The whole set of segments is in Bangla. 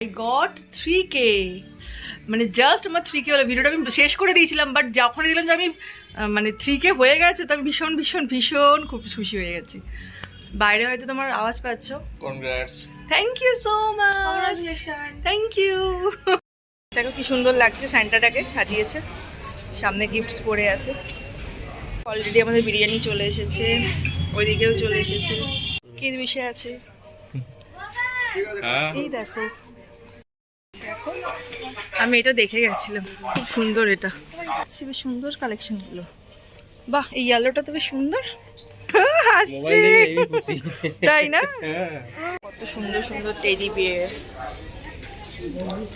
আই গট থ্রি কে মানে জাস্ট আমার থ্রি কে হলো। ভিডিওটা আমি শেষ করে দিয়েছিলাম বাট যখনই দিলাম যে আমি মানে থ্রি কে হয়ে গেছে তো আমি ভীষণ ভীষণ ভীষণ খুব খুশি হয়ে গেছি। বাইরে হয়তো তোমার আওয়াজ পাচ্ছ। Congrats thank you so much thank you দেখো কি সুন্দর লাগছে স্যান্টাটাকে সাজিয়েছে। সামনে গিফটস পড়ে আছে। অলরেডি আমাদের বিরিয়ানি চলে এসেছে। ওইদিকেও চলে এসেছে। কি বিষয় আছে। হ্যাঁ। এই দেখো। আমি এটা দেখে গেছিলাম। খুব সুন্দর এটা। আচ্ছা বেশ সুন্দর কালেকশনগুলো বাহ এই ইয়েলোটা তো বেশ সুন্দর। হাসছে তাই না? কত সুন্দর সুন্দর টেডি বিয়ার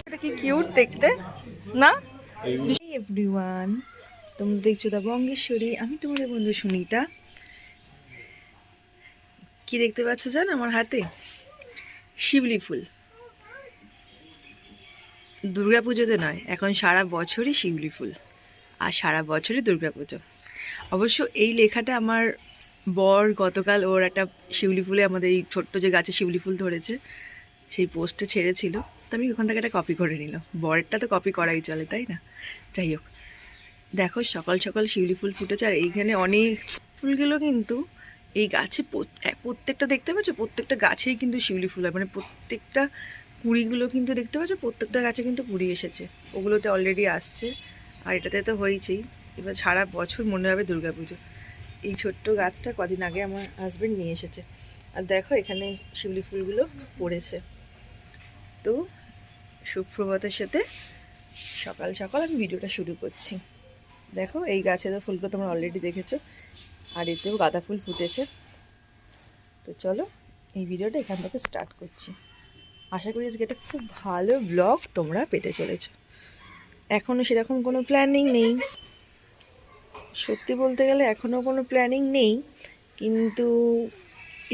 এটা কি কিউট দেখতে? না? এভরিওয়ান তোমরা দেখছ দা বঙ্গেশ্বরী। আমি তোমাদের বন্ধু সুনিতা। কি দেখতে পাচ্ছ জান আমার হাতে? শিবলি ফুল। দুর্গা পুজোতে নয়, এখন সারা বছরই শিউলি ফুল। আর সারা বছরই দুর্গা পুজো অবশ্য এই লেখাটা আমার বর গতকাল ওর একটা শিউলি ফুলে আমাদের এই ছোট্ট যে গাছে শিউলি ফুল ধরেছে, সেই পোস্টে ছেড়েছিল। তো আমি ওখান থেকে একটা কপি করে নিলাম বরেরটা তো কপি করাই চলে, তাই না? যাই হোক। দেখো, সকাল সকাল শিউলি ফুল ফুটেছে, আর এইখানে অনেক ফুলগুলো কিন্তু এই গাছে প্রত্যেকটা দেখতে পাচ্ছ? প্রত্যেকটা গাছেই কিন্তু শিউলি ফুল হয়। মানে প্রত্যেকটা কুড়িগুলো কিন্তু দেখতে পাচ্ছ? প্রত্যেকটা গাছে কিন্তু কুড়ি এসেছে। ওগুলোতে অলরেডি আসছে। আর এটাতে তো হয়েছেই। এবার সারা বছর মনে হবে দুর্গাপুজো। এই ছোট্ট গাছটা কদিন আগে আমার হাজবেন্ড নিয়ে এসেছে। আর দেখো, এখানে শিউলি ফুলগুলো পড়েছে। তো সুপ্রভাতের সাথে সকাল সকাল আমি ভিডিওটা শুরু করছি। দেখো, এই গাছে তো ফুলগুলো তোমরা অলরেডি দেখেছ। আর এতেও গাঁদা ফুল ফুটেছে। তো চলো, এই ভিডিওটা এখান থেকে স্টার্ট করছি। আশা করি আজকে একটা খুব ভালো ব্লগ তোমরা পেতে চলেছ। এখনও সেরকম কোনো প্ল্যানিং নেই। সত্যি বলতে গেলে এখনও কোনো প্ল্যানিং নেই, কিন্তু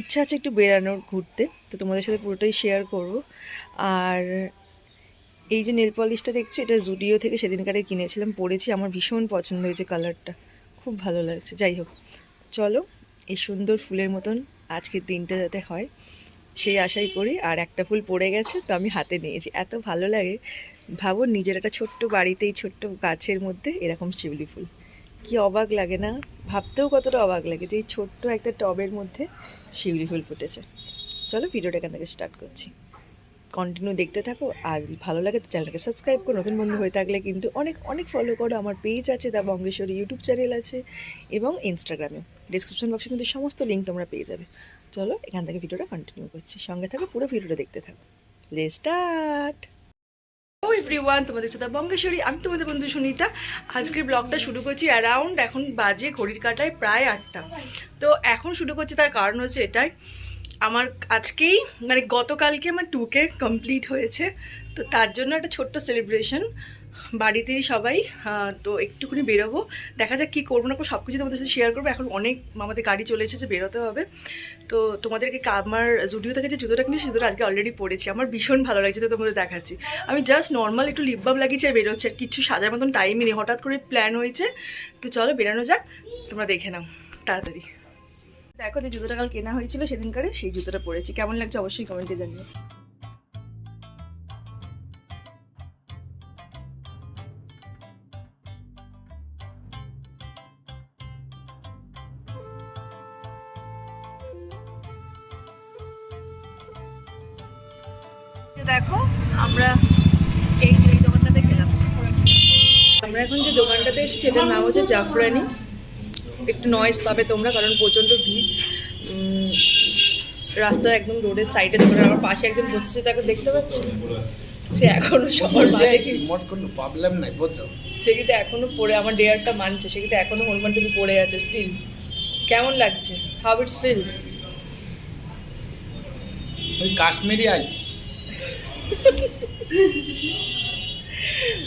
ইচ্ছা আছে একটু বেরানোর ঘুরতে, তো তোমাদের সাথে পুরোটাই শেয়ার করব। আর এই যে নেল পলিশটা দেখছ, এটা জুডিও থেকে সেদিনকারে কিনেছিলাম, পরেছি, আমার ভীষণ পছন্দ হয়েছে কালারটা খুব ভালো লাগছে, যাই হোক, চলো, এই সুন্দর ফুলের মতন আজকের দিনটা যাতে হয়। সেই আশাই করি, আর একটা ফুল পড়ে গেছে তো আমি হাতে নিয়েছি। এত ভালো লাগে। ভাবো নিজের একটা ছোট্ট বাড়িতে এই ছোট্ট গাছের মধ্যে এরকম শিউলি ফুল। কি অবাক লাগে না? ভাবতেও কতটা অবাক লাগে যে এই ছোট্ট একটা টবের মধ্যে শিউলি ফুল ফুটেছে। চলো ভিডিওটা এখান থেকে স্টার্ট করছি। কন্টিনিউ দেখতে থাকো, আর ভালো লাগে তো চ্যানেলটাকে সাবস্ক্রাইব করো। নতুন বন্ধু হয়ে থাকলে কিন্তু অনেক অনেক ফলো করো। আমার পেজ আছে দা বঙ্গেশ্বরী ইউটিউব চ্যানেল আছে, এবং ইনস্টাগ্রামে ডিসক্রিপশন বক্সে কিন্তু সমস্ত লিঙ্ক তোমরা পেয়ে যাবে। চলো এখান থেকে ভিডিওটা কন্টিনিউ করছি। সঙ্গে থাকো, পুরো ভিডিওটা দেখতে থাকো। লে স্টার্ট এভরিওয়ান তোমাদের সাথে বঙ্গেশ্বরী, আমি তোমাদের বন্ধু সুনিতা। আজকের ব্লগটা শুরু করছি অ্যারাউন্ড এখন বাজে ঘড়ির কাটায় প্রায় আটটা। তো এখন শুরু করছি, তার কারণ হচ্ছে এটাই। আমার আজকেই মানে গতকালকে আমার টুকে কমপ্লিট হয়েছে। তো তার জন্য একটা ছোট্ট সেলিব্রেশন বাড়িতেই সবাই তো একটুখানি বেরোবো। দেখা যাক কী করব না করব সব কিছু তোমাদের সাথে শেয়ার করব। এখন অনেক আমাদের গাড়ি চলে এসেছে, বেরোতে হবে। তো তোমাদেরকে আমার জুডিও থেকে যে জুতোটা কিনেছি জুতোটা আজকে অলরেডি পরেছি। আমার ভীষণ ভালো লাগছে তো তোমাদের দেখাচ্ছি। আমি জাস্ট নর্মাল একটু লিপ বাম লাগিয়েছি আর বেরোচ্ছে। আর কিছু সাজার মতন টাইমই নেই। হঠাৎ করে প্ল্যান হয়েছে। তো চলো, বেরানো যাক। তোমরা দেখে নাও। তাড়াতাড়ি। দেখো যে জুতোটা কাল কেনা হয়েছিল সেদিনকারে, সেই জুতোটা পরেছি। কেমন লাগছে অবশ্যই কমেন্টে জানিও। এখন যে দোকানটাতে এসেছি এটার নাম হচ্ছে জাফরানি। একটু নয়েজ পাবে তোমরা কারণ প্রচণ্ড ভিড়। রাস্তা একদম রোডের সাইডে দোকান আমার পাশে একজন বসছে তাকে দেখতে পাচ্ছি? সে এখনও সবার মাঝে কি- মোট কোনো প্রবলেম নাই বুঝছ সে কিন্তু এখনও পড়ে আমার ডেয়ারটা মানছে সে কিন্তু এখনও হনুমান টুপি পড়ে আছে স্টিল কেমন লাগছে? হাউ ইটস ফিল ওই কাশ্মীরি আছে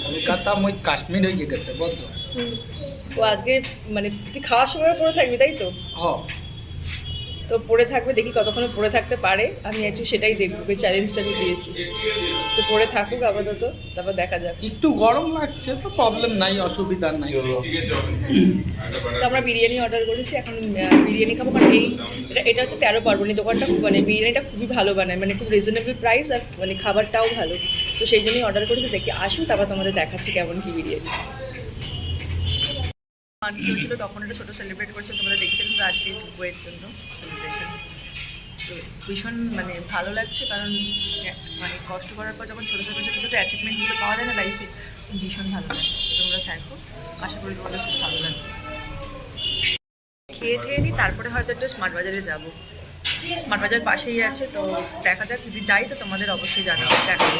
কলকাতা মই কাশ্মীর হয়ে গেছে বুঝছ? ও আজকে মানে তুই খাওয়ার সময় পড়ে থাকবি তাই তো? হ। তো পড়ে থাকবে দেখি কতক্ষণে পড়ে থাকতে পারে। আমি একটু সেটাই দেখব ওই চ্যালেঞ্জটা আমি দিয়েছি। তো পড়ে থাকুক আপাতত তারপর দেখা যাক। একটু গরম লাগছে তো প্রবলেম নাই অসুবিধা নাই। তো আমরা বিরিয়ানি অর্ডার করেছি এখন বিরিয়ানি খাব কারণ এই এটা এটা হচ্ছে তেরো পার্বণী দোকানটা খুব মানে বিরিয়ানিটা খুবই ভালো বানায় মানে খুব রিজনেবল প্রাইস আর মানে খাবারটাও ভালো। তো সেই জন্যই অর্ডার করেছি, দেখি আসুন তারপর তোমাদের দেখাচ্ছি কেমন কি বিরিয়ানি মানুষ তখন একটা ছোটো সেলিব্রেট করছিল তোমরা দেখেছিলাম তো আজকে বইয়ের জন্য সেলিব্রেশন তো ভীষণ মানে ভালো লাগছে, কারণ মানে কষ্ট করার পর যখন ছোটো ছোটো ছোটো ছোটো অ্যাচিভমেন্টগুলো পাওয়া যায় না লাইফে ভীষণ ভালো লাগে। তোমরা থাকো, আশা করি তোমাদের খুব ভালো লাগবে। খেয়ে, ঠেয়ে নিই তারপরে হয়তো একটু স্মার্ট বাজারে যাব। স্মার্ট বাজার পাশেই আছে, তো দেখা যাক, যদি যাই তো তোমাদের অবশ্যই জানাব। দেখাবো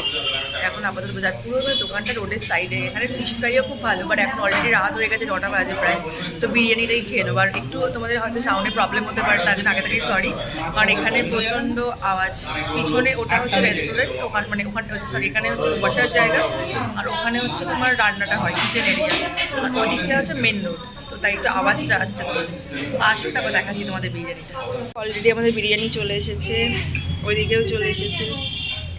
এখন আপাতত বাজার পুরো দোকানটা রোডের সাইডে এখানে ফিশ ফ্রাইও খুব ভালো বাট এখন অলরেডি রাত হয়ে গেছে নটা বাজে প্রায়। তো বিরিয়ানিটাই খেয়ে নেব। আর একটু তোমাদের হয়তো সাউন্ডে প্রবলেম হতে পারে, তার জন্য আগে থেকেই সরি কারণ এখানে প্রচণ্ড আওয়াজ। পিছনে ওটা হচ্ছে রেস্টুরেন্ট ওখান মানে ওখানে সরি এখানে হচ্ছে বসার জায়গা। আর ওখানে হচ্ছে তোমার রান্নাটা হয় কিচেন এরিয়া আর ওদিকটা হচ্ছে মেন রোড তাই একটু আওয়াজটা আসছে আসো তারপর দেখাচ্ছি তোমাদের বিরিয়ানিটা। অলরেডি আমাদের বিরিয়ানি চলে এসেছে। ওইদিকেও চলে এসেছে।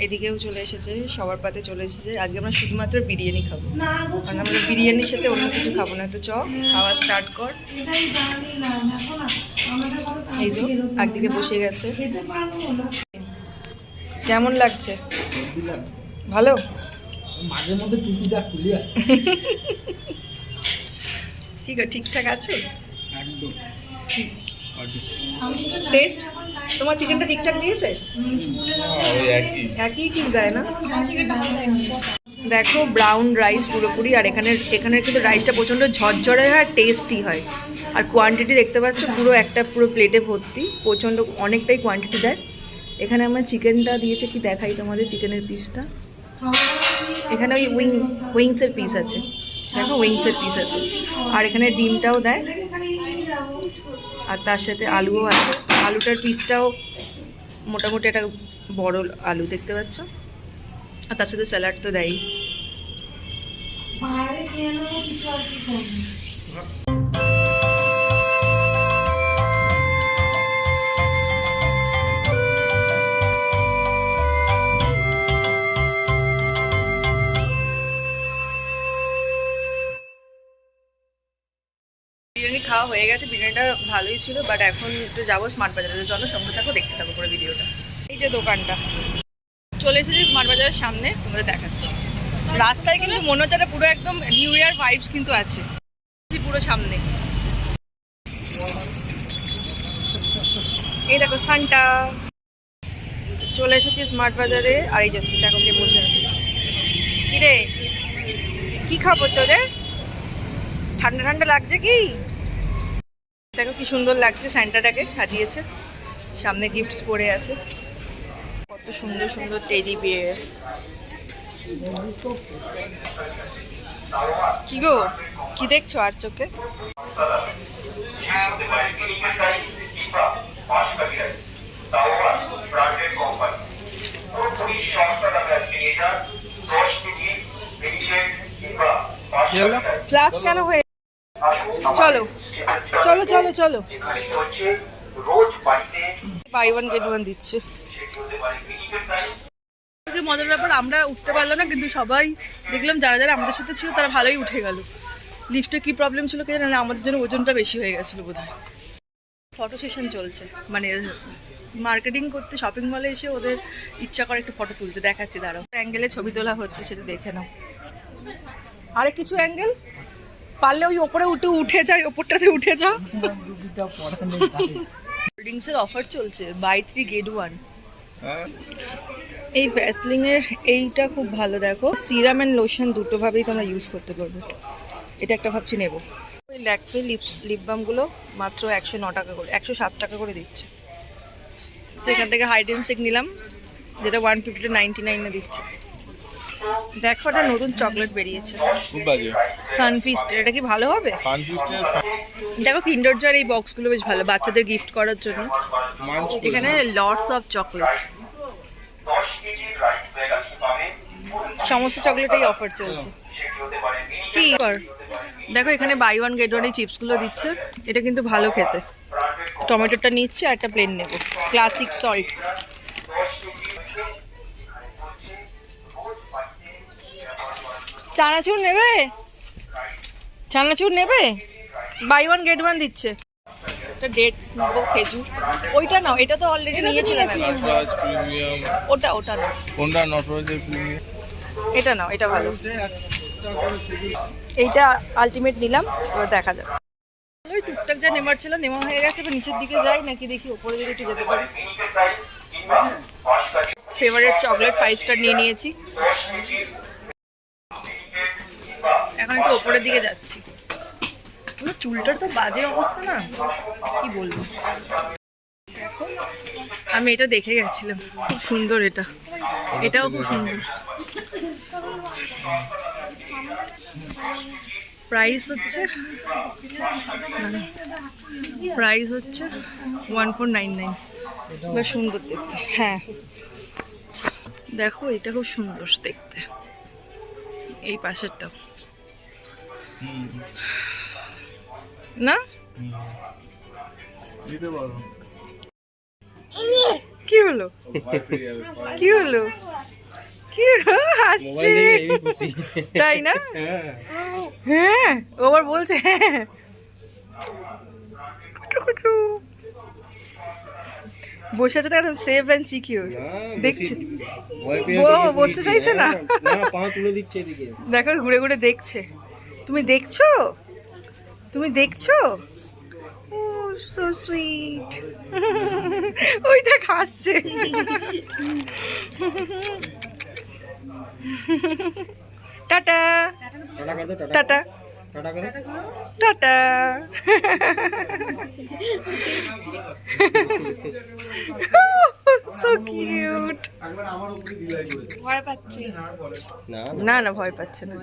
এদিকেও চলে এসেছে। সবার পাতে চলে এসেছে। আজকে আমরা শুধুমাত্র বিরিয়ানি খাব। কারণ আমরা বিরিয়ানির সাথে অন্য কিছু খাব না। তো চ খাওয়া স্টার্ট কর। এই যে একদিকে বসে গেছে। কেমন লাগছে? ভালো? মাঝে মধ্যে টুপিটা খুলে আসছে ঠিক আছে ঠিকঠাক আছে? একদম। টেস্ট তোমার চিকেনটা ঠিকঠাক দিয়েছে? একই। পিস দেয় না? দেখো ব্রাউন রাইস পুরোপুরি আর এখানে এখানের কিন্তু রাইসটা প্রচণ্ড ঝরঝরে হয় আর টেস্টি হয়। আর কোয়ান্টিটি দেখতে পাচ্ছ পুরো একটা পুরো প্লেটে ভর্তি। প্রচণ্ড অনেকটাই কোয়ান্টিটি দেয়। এখানে আমার চিকেনটা দিয়েছে কি দেখাই তোমাদের চিকেনের পিসটা এখানে ওই উইং উইংসের পিস আছে। দেখো উইংসের পিস আছে। আর এখানে ডিমটাও দেয়। আর তার সাথে আলুও আছে। আলুটার পিসটাও মোটামুটি একটা বড় আলু, দেখতে পাচ্ছ? আর তার সাথে স্যালাড তো দেয় হয়ে গেছে, বিরিয়ানিটা ভালোই ছিল বাট এখন একটু যাব স্মার্ট বাজারে চলো সঙ্গে থাকো, দেখতে থাকো পুরো ভিডিওটা। এই যে দোকানটা। চলে এসেছি স্মার্ট বাজারের সামনে, তোমাদের দেখাচ্ছি। রাস্তায় কিন্তু মনে হচ্ছে পুরো একদম নিউ ইয়ার ভাইবস কিন্তু আছে। পুরো সামনে। এই দেখো সান্টা চলে এসেছি স্মার্ট বাজারে আর এই যে দেখো কে বসে আছে। কিরে? কি খাব তোদের? ঠান্ডা ঠান্ডা লাগছে কি? দেখো কি সুন্দর লাগছে স্যান্টাটাকে সাজিয়েছে সামনে গিফটস পড়ে আছে কত সুন্দর সুন্দর টেডি বিয়ে কি গো কি দেখছ আর চোখে ফ্লাস কেন হয়ে চলো। চলো চলো চলো। বাই ওয়ান গেট ওয়ান দিচ্ছে। মজার ব্যাপার আমরা উঠতে পারলাম না কিন্তু সবাই দেখলাম যারা যারা আমাদের সাথে ছিল তারা ভালোই উঠে গেল। লিফটে কি প্রবলেম ছিল কে জানে আমাদের জন্য ওজনটা বেশি হয়ে গেছিল বোধ হয় ফটো সেশন চলছে। মানে মার্কেটিং করতে শপিং মলে এসে ওদের ইচ্ছা করে একটু ফটো তুলতে। দেখাচ্ছি দাঁড়াও। অ্যাঙ্গেলে ছবি তোলা হচ্ছে সেটা দেখে নাও। আরে কিছু অ্যাঙ্গেল পারলে ওই ওপরে উঠে উঠে যায় ওপরটাতে উঠে যাও। হোল্ডিংসের অফার চলছে বাই থ্রি গেট ওয়ান এই ভ্যাসলিং এর এইটা খুব ভালো, দেখো। সিরাম অ্যান্ড লোশন দুটো ভাবেই তোমরা ইউজ করতে পারবে। এটা একটা ভাবছি নেব। ওই ল্যাকমে লিপস লিপ বামগুলো মাত্র একশো ন টাকা করে, একশো সাত টাকা করে দিচ্ছে। তো এখান থেকে হাইডেন্সিক নিলাম, যেটা ওয়ান ফিফটি নাইনটি নাইনে দিচ্ছে। দেখো একটা নতুন চকলেট বেরিয়েছে। খুব বাজে সানফিস্ট এটা কি ভালো হবে? সানফিস্টের দেখো কিন্ডার জয়ের এই বক্সগুলো বেশ ভালো বাচ্চাদের গিফট করার জন্য। এখানে লটস অফ চকলেট সমস্ত চকলেটেই অফার চলছে। কি কর? দেখো এখানে বাই ওয়ান গেট ওয়ান এই চিপসগুলো দিচ্ছে। এটা কিন্তু ভালো খেতে। টমেটোটা নিচ্ছি আর একটা প্লেন নেব। ক্লাসিক সল্ট চানাচুর নেবে? চানাচুর নেবে? বাই ওয়ান গেট ওয়ান দিচ্ছে। একটা ডেটস নেব খেজুর। ওইটা নাও এটা তো অলরেডি নিয়েছিলাম নটরাজ প্রিমিয়াম। ওটা ওটা নাও। কোনটা? নটরাজের প্রিমিয়াম। এটা নাও এটা ভালো। এইটা আলটিমেট নিলাম এবার দেখা যাবে ওই টুকটাক যা নেমার ছিল নেমা হয়ে গেছে এবার নিচের দিকে যাই নাকি দেখি ওপরে দিকে একটু যেতে পারি। ফেভারিট চকলেট ফাইভ স্টার নিয়ে নিয়েছি। এখন একটু ওপরের দিকে যাচ্ছি। পুরো চুলটার তো বাজে অবস্থা না। কি বলব? আমি এটা দেখে গেছিলাম। খুব সুন্দর এটা। এটাও খুব সুন্দর। প্রাইস হচ্ছে প্রাইস হচ্ছে ওয়ান ফোর নাইন নাইন বেশ সুন্দর দেখতে। হ্যাঁ। দেখো, এটা খুব সুন্দর দেখতে। এই পাশেরটাও না? কি হলো? কি হলো? কি? হাসছে তাই না? হ্যাঁ। ও আবার বলছে। হ্যাঁ। বসে আছে তো একদম সেফ অ্যান্ড সিকিউর দেখছি। ও বসতে চাইছে না পা তুলে দিচ্ছে এদিকে। দেখো ঘুরে ঘুরে দেখছে। তুমি দেখছ? তুমি দেখছ? ও সো সুইট ওই দেখ হাসছে। টাটা। টাটা। টাটা সো না না। ভয় পাচ্ছে না।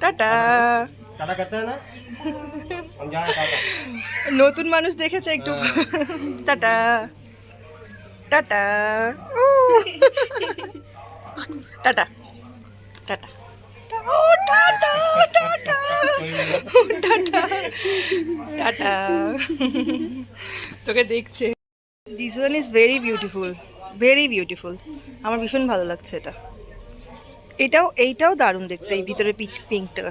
টাটা না? নতুন মানুষ দেখেছে একটু। Tata. Tata. Tata. Tata. Tata. Tata তোকে দেখছে। This one is very beautiful very beautiful আমার ভীষণ ভালো লাগছে এটা। এটাও, এইটাও দারুণ দেখতে, এই ভিতরে পিচ পিঙ্কটা।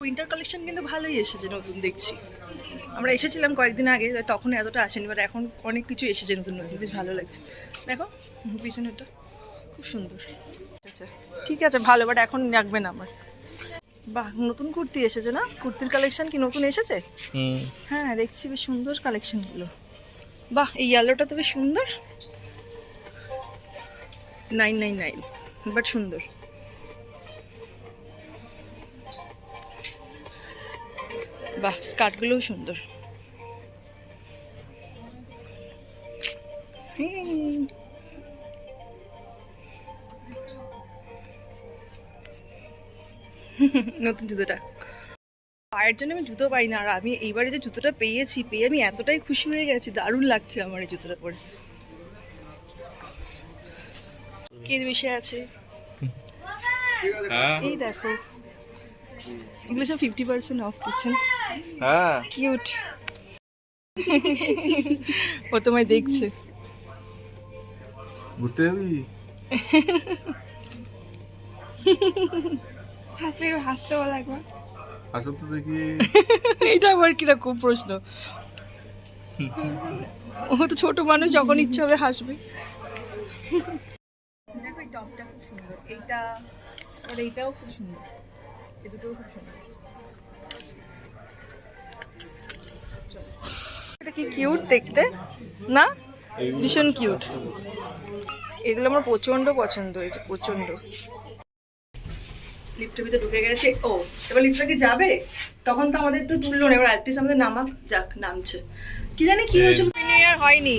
উইন্টার কালেকশন কিন্তু ভালোই এসেছে, নতুন দেখছি। আমরা এসেছিলাম কয়েকদিন আগে তখন এতটা আসেনি বাট এখন অনেক কিছু এসেছে নতুন নতুন বেশ ভালো লাগছে। দেখো পিছনেরটা খুব সুন্দর। আচ্ছা ঠিক আছে ভালো বাট এখন লাগবে না আমার। বাহ নতুন কুর্তি এসেছে না? কুর্তির কালেকশন কি নতুন এসেছে? হ্যাঁ দেখছি বেশ সুন্দর কালেকশনগুলো বাহ এই ইয়েলোটা তো বেশ সুন্দর। নাইন নাইন নাইন বাট সুন্দর। বাহ স্কার্টগুলোও সুন্দর। নতুন জুতোটা। পায়ের জন্য আমি জুতো পাই না আর আমি এইবারে যে জুতোটা পেয়েছি পেয়ে আমি এতটাই খুশি হয়ে গেছি দারুণ লাগছে আমার এই জুতোটা পরে। কি বিষয় আছে? হ্যাঁ। এই দেখো। এগুলো সব ফিফটি পার্সেন্ট অফ দিচ্ছেন হ্যাঁ। কিউট ও তোমায় দেখছে। ঘুরতে যাবি? হাসতে হাসতে বলা একবার। আসো তো দেখি। এটা আবার কীরকম প্রশ্ন? ও তো ছোট মানুষ যখন ইচ্ছা হবে হাসবে। দেখো এই টপটা খুব সুন্দর। এইটা আর এইটাও খুব সুন্দর। এই দুটোও খুব সুন্দর। এটা কি কিউট দেখতে? না? ভীষণ কিউট এগুলো আমার প্রচণ্ড পছন্দ হয়েছে প্রচণ্ড লিফটের ভিতরে ঢুকে গেছে। ও এবার লিফটটা কি যাবে? তখন তো আমাদের তো তুললো না এবার অ্যাটলিস্ট আমাদের নামাক যাক নামছে। কি জানি কি হয়েছিল? নিউ ইয়ার হয়নি।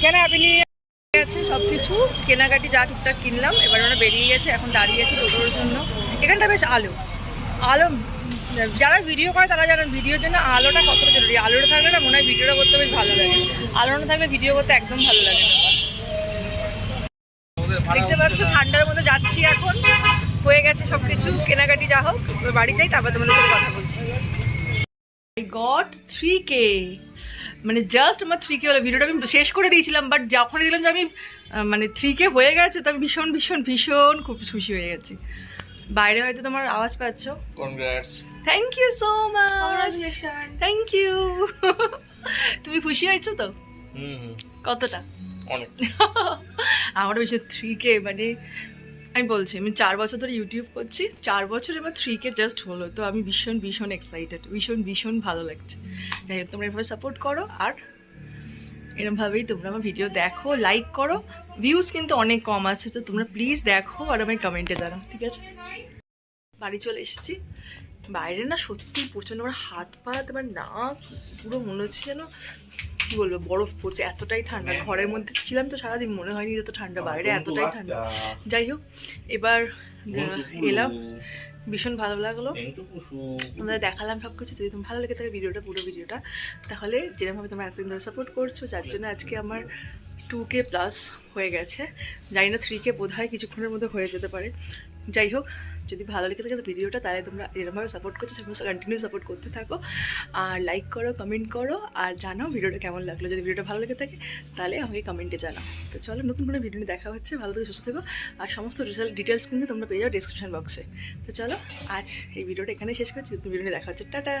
কেন হ্যাপি নিউ ইয়ার গেছে সব কিছু কেনাকাটি যা টুকটাক কিনলাম এবার ওরা বেরিয়ে গেছে এখন দাঁড়িয়ে আছে টোটোর জন্য। এখানটা বেশ আলো। আলো যারা ভিডিও করে তারা জানেন ভিডিওর জন্য আলোটা কতটা জরুরি। আলোটা থাকলে না মনে হয় ভিডিওটা করতে বেশ ভালো লাগে। আলো না থাকলে ভিডিও করতে একদম ভালো লাগে না। দেখতে পাচ্ছ, ঠান্ডার মধ্যে যাচ্ছি এখন। হয়ে গেছে সব কিছু কেনাকাটি যা হোক বাড়ি যাই, তারপর তোমাদের সাথে কথা বলছি। গট থ্রি কে মানে জাস্ট আমার থ্রি কে হলো। ভিডিওটা আমি শেষ করে দিয়েছিলাম বাট যখন দিলাম যে আমি মানে থ্রি কে হয়ে গেছে, তো আমি ভীষণ ভীষণ ভীষণ খুব খুশি হয়ে গেছি। বাইরে হয়তো তোমার আওয়াজ পাচ্ছ। Congrats thank you so much. Thank you তুমি খুশি হয়েছো তো? কতটা? অনেক। আমার বেশি থ্রি কে মানে আমি বলছি আমি চার বছর ধরে ইউটিউব করছি চার বছর এবার থ্রি কে জাস্ট হলো তো আমি ভীষণ ভীষণ এক্সাইটেড ভীষণ ভীষণ ভালো লাগছে। যাই হোক তোমরা এভাবে সাপোর্ট করো আর এরমভাবেই তোমরা আমার ভিডিও দেখো লাইক করো। ভিউজ কিন্তু অনেক কম আছে তো তোমরা প্লিজ দেখো আর আমার কমেন্টে দাঁড়াও ঠিক আছে? বাড়ি চলে এসেছি। বাইরে না সত্যি প্রচণ্ড আমার হাত পা তোমার নাক পুরো মনে হচ্ছে যেন কি বলব বরফ পড়ছে এতটাই ঠান্ডা। ঘরের মধ্যে ছিলাম তো সারাদিন মনে হয়নি এত ঠান্ডা বাইরে এতটাই ঠান্ডা। যাই হোক এবার এলাম। ভীষণ ভালো লাগল। তোমাদের দেখালাম সব কিছু যদি তোমার ভালো লেগে থাকে ভিডিওটা পুরো ভিডিওটা তাহলে যেরকমভাবে তোমরা এতদিন ধরে সাপোর্ট করছ যার জন্য আজকে আমার টু কে প্লাস হয়ে গেছে। জানি না থ্রি কে বোধ হয় কিছুক্ষণের মধ্যে হয়ে যেতে পারে। যাই হোক যদি ভালো লেগে থাকে ভিডিওটা, তাহলে তোমরা এরকমভাবে সাপোর্ট করছ, সেরকম কন্টিনিউ সাপোর্ট করতে থাকো। আর লাইক করো কমেন্ট করো, আর জানাও ভিডিওটা কেমন লাগল। যদি ভিডিওটা ভালো লেগে থাকে, তাহলে আমাকে কমেন্টে জানাও। তো চলো, নতুন করে ভিডিও দেখা হচ্ছে। ভালো থেকে, সুস্থ থাকো। আর সমস্ত রেজাল্ট ডিটেলস কিন্তু তোমরা পেয়ে যাও ডিসক্রিপশন বক্সে তো চলো, আজ এই ভিডিওটা এখানে শেষ করছি। নতুন ভিডিও দেখা হচ্ছে। টাটা!